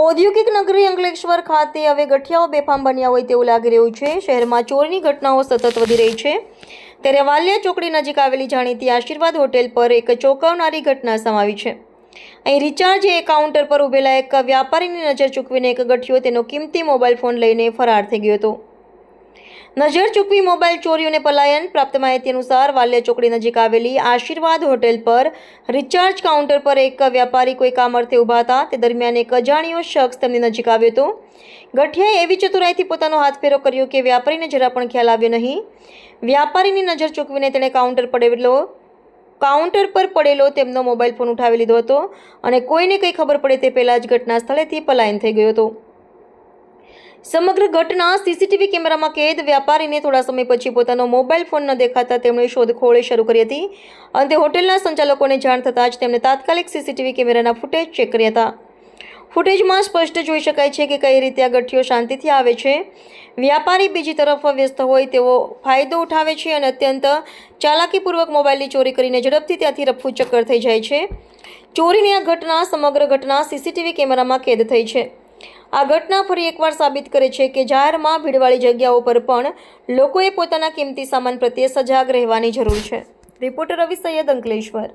ઔદ્યોગિક નગરી અંકલેશ્વર ખાતે હવે ગઠિયાઓ બેફામ બન્યા હોય તેવું લાગી રહ્યું છે. શહેરમાં ચોરીની ઘટનાઓ સતત વધી રહી છે. ત્યારે વાલિયા ચોકડી નજીક આવેલી જાણીતી આશીર્વાદ હોટેલ પર એક ચોંકાવનારી ઘટના સમાવી છે. અહીં રિચાર્જ એ કાઉન્ટર પર ઊભેલા એક વ્યાપારીની નજર ચૂકવીને એક ગઠિયો તેનો કિંમતી મોબાઈલ ફોન લઈને ફરાર થઈ ગયો હતો. નજર ચૂકવી મોબાઈલ ચોરી અને પલાયન. પ્રાપ્ત માહિતી અનુસાર વાલિયા ચોકડી નજીક આવેલી આશીર્વાદ હોટેલ પર રિચાર્જ કાઉન્ટર પર એક વ્યાપારી કોઈ કામ અર્થે ઊભા હતા. તે દરમિયાન એક અજાણ્યો શખ્સ તેમની નજીક આવ્યો હતો. ગઠિયાએ એવી ચતુરાઈથી પોતાનો હાથ ફેરો કર્યો કે વ્યાપારીને જરા પણ ખ્યાલ આવ્યો નહીં. વ્યાપારીની નજર ચૂકવીને તેણે કાઉન્ટર પડેલો, કાઉન્ટર પર પડેલો તેમનો મોબાઈલ ફોન ઉઠાવી લીધો હતો અને કોઈને કંઈ ખબર પડે તે પહેલાં જ ઘટના સ્થળેથી પલાયન થઈ ગયો હતો. સમગ્ર ઘટના સીસીટીવી કેમેરામાં કેદ વ્યાપારીને થોડા સમય પછી પોતાનો મોબાઈલ ફોન ન દેખાતા તેમણે શોધખોળ શરૂ કરી હતી. અંતે હોટેલના સંચાલકોને જાણ થતાં જ તેમણે તાત્કાલિક સીસીટીવી કેમેરાના ફૂટેજ ચેક કર્યા હતા. ફૂટેજમાં સ્પષ્ટ જોઈ શકાય છે કે કઈ રીતે આ ગઠિયો શાંતિથી આવે છે. વ્યાપારી બીજી તરફ વ્યસ્ત હોય તેવો ફાયદો ઉઠાવે છે અને અત્યંત ચાલાકીપૂર્વક મોબાઈલની ચોરી કરીને ઝડપથી ત્યાંથી રફુ ચક્કર થઈ જાય છે. ચોરીની આ ઘટના સમગ્ર ઘટના સીસીટીવી કેમેરામાં કેદ થઈ છે. આ ઘટના ફરી એકવાર સાબિત કરે છે કે જાહેરમાં ભીડવાળી જગ્યાઓ પર પણ લોકોએ પોતાના કિંમતી સામાન પ્રત્યે સજાગ રહેવાની જરૂર છે. રિપોર્ટર રવિ સૈયદ અંકલેશ્વર.